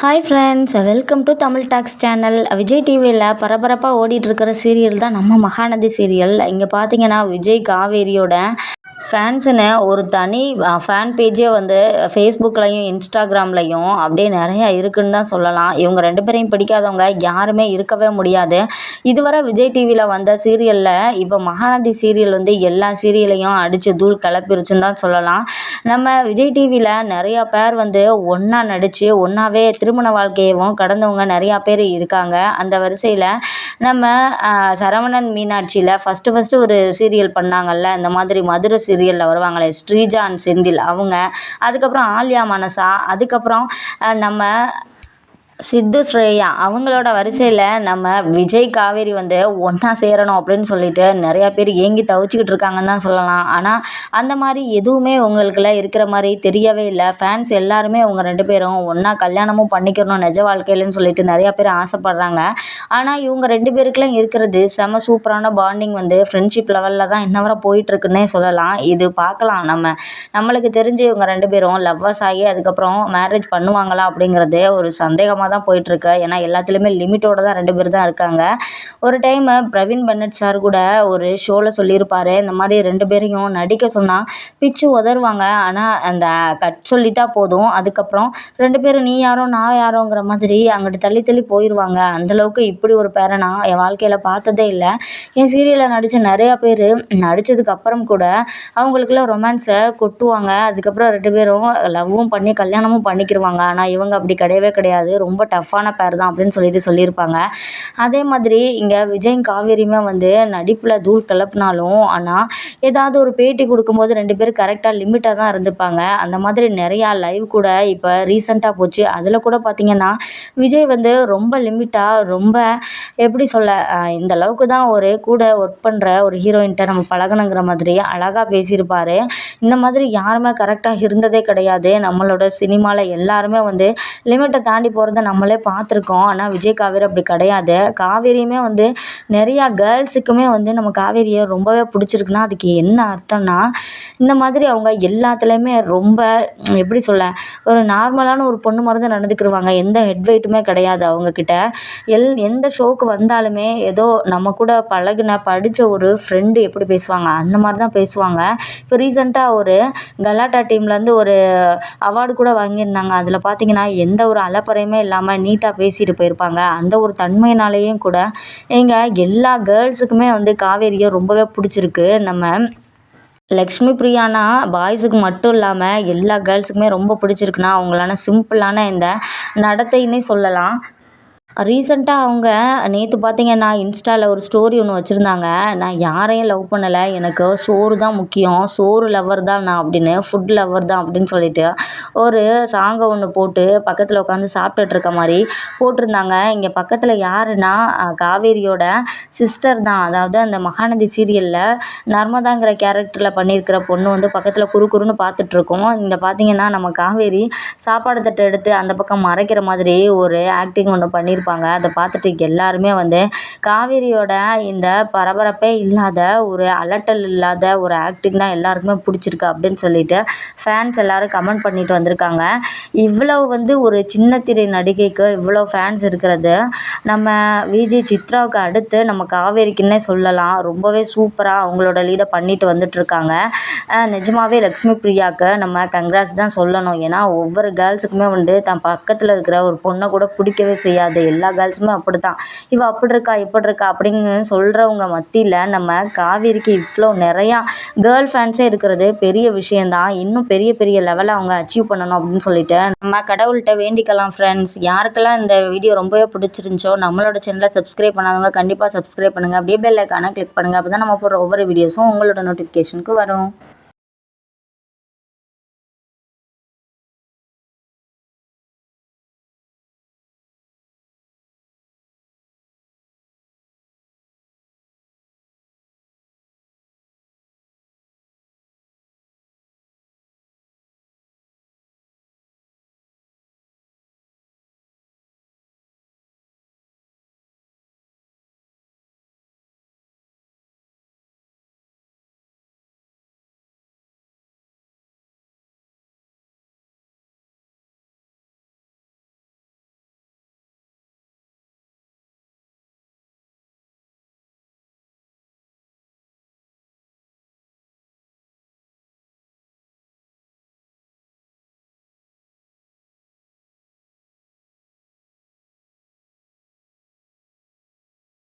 Hi friends welcome to Tamil talks channel Vijay டிவியில் பரபரப்பாக ஓடிட்டுருக்கிற serial தான் நம்ம மகாநதி சீரியல் இங்கே பார்த்தீங்கன்னா விஜய் காவேரியோட ஃபேன்ஸுன்னு ஒரு தனி ஃபேன் பேஜே வந்து ஃபேஸ்புக்லேயும் இன்ஸ்டாகிராம்லேயும் அப்படியே நிறையா இருக்குதுன்னு தான் சொல்லலாம். இவங்க ரெண்டு பேரையும் பிடிக்காதவங்க யாருமே இருக்கவே முடியாது. இதுவரை விஜய் டிவியில் வந்த சீரியலில் இப்போ மகாநதி சீரியல் வந்து எல்லா சீரியலையும் அடித்து தூள் கிளப்பிருச்சுன்னு தான் சொல்லலாம். நம்ம விஜய் டிவியில் நிறையா பேர் வந்து ஒன்றா நடித்து ஒன்றாவே திருமண வாழ்க்கையவும் கடந்தவங்க நிறையா பேர் இருக்காங்க. அந்த வரிசையில் நம்ம சரவணன் மீனாட்சியில் ஃபஸ்ட்டு ஃபஸ்ட்டு ஒரு சீரியல் பண்ணாங்கல்ல இந்த மாதிரி மதுரை சீரியலில் வருவாங்களே ஸ்ரீஜான் செந்தில் அவங்க அதுக்கப்புறம் ஆல்யா மனசா அதுக்கப்புறம் நம்ம சித்து ஸ்ரேயா அவங்களோட வரிசையில் நம்ம விஜய் காவேரி வந்து ஒன்றா சேரணும் அப்படின்னு சொல்லிட்டு நிறையா பேர் ஏங்கி தவிச்சிக்கிட்டு இருக்காங்கன்னு தான் சொல்லலாம். ஆனால் அந்த மாதிரி எதுவுமே உங்களுக்குலாம் இருக்கிற மாதிரி தெரியவே இல்லை. ஃபேன்ஸ் எல்லாருமே அவங்க ரெண்டு பேரும் ஒன்றா கல்யாணமும் பண்ணிக்கணும் நிஜ வாழ்க்கையிலன்னு சொல்லிட்டு நிறையா பேர் ஆசைப்பட்றாங்க. ஆனால் இவங்க ரெண்டு பேருக்குலாம் இருக்கிறது செம சூப்பரான பாண்டிங் வந்து ஃப்ரெண்ட்ஷிப் லெவலில் தான் இன்ன வரை போயிட்டுருக்குன்னே சொல்லலாம். இது பார்க்கலாம். நம்ம நம்மளுக்கு தெரிஞ்சு இவங்க ரெண்டு பேரும் லவ்வர்ஸ் ஆகி அதுக்கப்புறம் மேரேஜ் பண்ணுவாங்களா அப்படிங்கிறது ஒரு சந்தேகமாக தான் போயிட்டுருக்கு. ஏன்னா எல்லாத்துலேயுமே லிமிட்டோடு தான் ரெண்டு பேர் தான் இருக்காங்க. ஒரு டைமு பிரவீன் பன்னட் சார் கூட ஒரு ஷோவில் சொல்லியிருப்பார். இந்த மாதிரி ரெண்டு பேரையும் நடிக்க சொன்னால் பிச்சு உதருவாங்க ஆனால் அந்த கட் சொல்லிட்டா போதும். அதுக்கப்புறம் ரெண்டு பேரும் நீ யாரோ நான் யாரோங்கிற மாதிரி அங்கிட்டு தள்ளி தள்ளி போயிடுவாங்க அந்தளவுக்கு இப்படி ஒரு பேரை நான் என் வாழ்க்கையில் பார்த்ததே இல்லை. என் சீரியலில் நடித்த நிறையா பேர் நடித்ததுக்கு அப்புறம் கூட அவங்களுக்குலாம் ரொமான்ஸை கொட்டுவாங்க. அதுக்கப்புறம் ரெண்டு பேரும் லவ்வும் பண்ணி கல்யாணமும் பண்ணிக்கிருவாங்க. ஆனால் இவங்க அப்படி கிடையவே கிடையாது. ரொம்ப ரொம்ப டஃப்பான பேர் தான் அப்படின்னு சொல்லிட்டு சொல்லியிருப்பாங்க. அதே மாதிரி இங்கே விஜயும் காவேரியுமே வந்து நடிப்பில் தூள் கிளப்புனாலும் ஆனால் ஏதாவது ஒரு பேட்டி கொடுக்கும்போது ரெண்டு பேரும் கரெக்டாக லிமிட்டாக தான் இருந்துப்பாங்க. அந்த மாதிரி நிறையா லைவ் கூட இப்போ ரீசெண்டாக போச்சு. அதில் கூட பார்த்திங்கன்னா விஜய் வந்து ரொம்ப லிமிட்டாக ரொம்ப எப்படி சொல்ல இந்த அளவுக்கு தான் ஒரு கூட ஒர்க் பண்ணுற ஒரு ஹீரோயின்ட்ட நம்ம பழகணுங்கிற மாதிரி அழகாக பேசியிருப்பார். இந்த மாதிரி யாருமே கரெக்டாக இருந்ததே கிடையாது. நம்மளோட சினிமாவில் எல்லாருமே வந்து லிமிட்டை தாண்டி போகிறத நம்மளே பார்த்துருக்கோம். ஆனால் விஜய் காவேரி அப்படி கிடையாது. காவேரியுமே வந்து நிறையா கேர்ள்ஸுக்குமே வந்து நம்ம காவேரியை ரொம்பவே பிடிச்சிருக்குன்னா அதுக்கு என்ன அர்த்தம்னா இந்த மாதிரி அவங்க எல்லாத்துலேயுமே ரொம்ப எப்படி சொல்ல ஒரு நார்மலான ஒரு பொண்ணு மாதிரி தான் நடந்துக்கிருவாங்க. எந்த ஹெட்வெயிட்டுமே கிடையாது அவங்கக்கிட்ட எல் எந்த ஷோக்கு வந்தாலுமே ஏதோ நம்ம கூட பழகின படித்த ஒரு ஃப்ரெண்டு எப்படி பேசுவாங்க அந்த மாதிரி தான் பேசுவாங்க. இப்போ ரீசெண்டாக ஒரு கலாட்டா டீம்லேருந்து ஒரு அவார்டு கூட வாங்கியிருந்தாங்க. அதில் பார்த்தீங்கன்னா எந்த ஒரு அலப்பறையுமே இல்லாமல் நீட்டாக பேசிட்டு போயிருப்பாங்க. அந்த ஒரு தன்மையினாலேயும் கூட எங்கள் எல்லா கேர்ள்ஸுக்குமே வந்து காவேரியை ரொம்பவே பிடிச்சிருக்கு. நம்ம லக்ஷ்மி பிரியானா பாய்ஸுக்கு மட்டும் இல்லாமல் எல்லா கேர்ள்ஸுக்குமே ரொம்ப பிடிச்சிருக்குன்னா அவங்களான சிம்பிளான இந்த நடத்தைன்னே சொல்லலாம். ரீசெண்டாக அவங்க நேற்று பார்த்தீங்கன்னா இன்ஸ்டாவில் ஒரு ஸ்டோரி ஒன்று வச்சுருந்தாங்க. நான் யாரையும் லவ் பண்ணலை. எனக்கு சோறு தான் முக்கியம். சோறு லவ்வர் தான் நான் அப்படின்னு ஃபுட் லவ்வர் தான் அப்படின்னு சொல்லிட்டு ஒரு சாங்கை ஒன்று போட்டு பக்கத்தில் உட்காந்து சாப்பிட்டுட்டு இருக்க மாதிரி போட்டிருந்தாங்க. இங்கே பக்கத்தில் யாருன்னா காவேரியோட சிஸ்டர் தான். அதாவது அந்த மகாநதி சீரியலில் நர்மதாங்கிற கேரக்டரில் பண்ணியிருக்கிற பொண்ணு வந்து பக்கத்தில் குறு குறுன்னு பார்த்துட்ருக்கோம் இந்த பார்த்தீங்கன்னா நம்ம காவேரி சாப்பாடு தட்டை எடுத்து அந்த பக்கம் மறைக்கிற மாதிரி ஒரு ஆக்டிங் ஒன்று பண்ணியிருக்காங்க பண்ணியிருப்பாங்க அதை பார்த்துட்டு எல்லாருமே வந்து காவேரியோட இந்த பரபரப்பே இல்லாத ஒரு அலட்டல் இல்லாத ஒரு ஆக்டிங்னா எல்லாருக்குமே பிடிச்சிருக்கு அப்படின்னு சொல்லிட்டு ஃபேன்ஸ் எல்லோரும் கமெண்ட் பண்ணிட்டு வந்திருக்காங்க. இவ்வளோ வந்து ஒரு சின்ன திரை நடிகைக்கு இவ்வளோ ஃபேன்ஸ் இருக்கிறது. நம்ம விஜய் சித்ராவுக்கு அடுத்து நம்ம காவேரிக்குன்னே சொல்லலாம். ரொம்பவே சூப்பராக அவங்களோட லீடை பண்ணிட்டு வந்துட்டுருக்காங்க. நிஜமாவே லக்ஷ்மி பிரியாவுக்கு நம்ம கங்க்ராட்ஸ் தான் சொல்லணும். ஏன்னா ஒவ்வொரு கேர்ள்ஸுக்குமே வந்து தன் பக்கத்தில் இருக்கிற ஒரு பொண்ணை கூட பிடிக்கவே செய்யாது. எல்லா கேர்ள்ஸுமே அப்படி தான் இவள் அப்படி இருக்கா இப்படி இருக்கா அப்படின்னு சொல்கிறவங்க மத்தியில் நம்ம காவேரிக்கு இவ்வளோ நிறையா கேர்ள் ஃபேன்ஸே இருக்கிறது பெரிய விஷயந்தான் இன்னும் பெரிய பெரிய லெவலில் அவங்க அச்சீவ் பண்ணணும் அப்படின்னு சொல்லிட்டு நம்ம கடவுள்கிட்ட வேண்டிக்கலாம் ஃப்ரெண்ட்ஸ் யாருக்கெல்லாம் இந்த வீடியோ ரொம்பவே பிடிச்சிருந்துச்சோ நம்மளோட சேனலை சப்ஸ்கிரைப் பண்ணாதவங்க கண்டிப்பாக சப்ஸ்கிரைப் பண்ணுங்கள் அப்படியே பெல் ஐக்கானை கிளிக் பண்ணுங்கள் அப்போ தான் நம்ம போடுற ஒவ்வொரு வீடியோஸும் உங்களோட நோட்டிஃபிகேஷனுக்கு வரும்.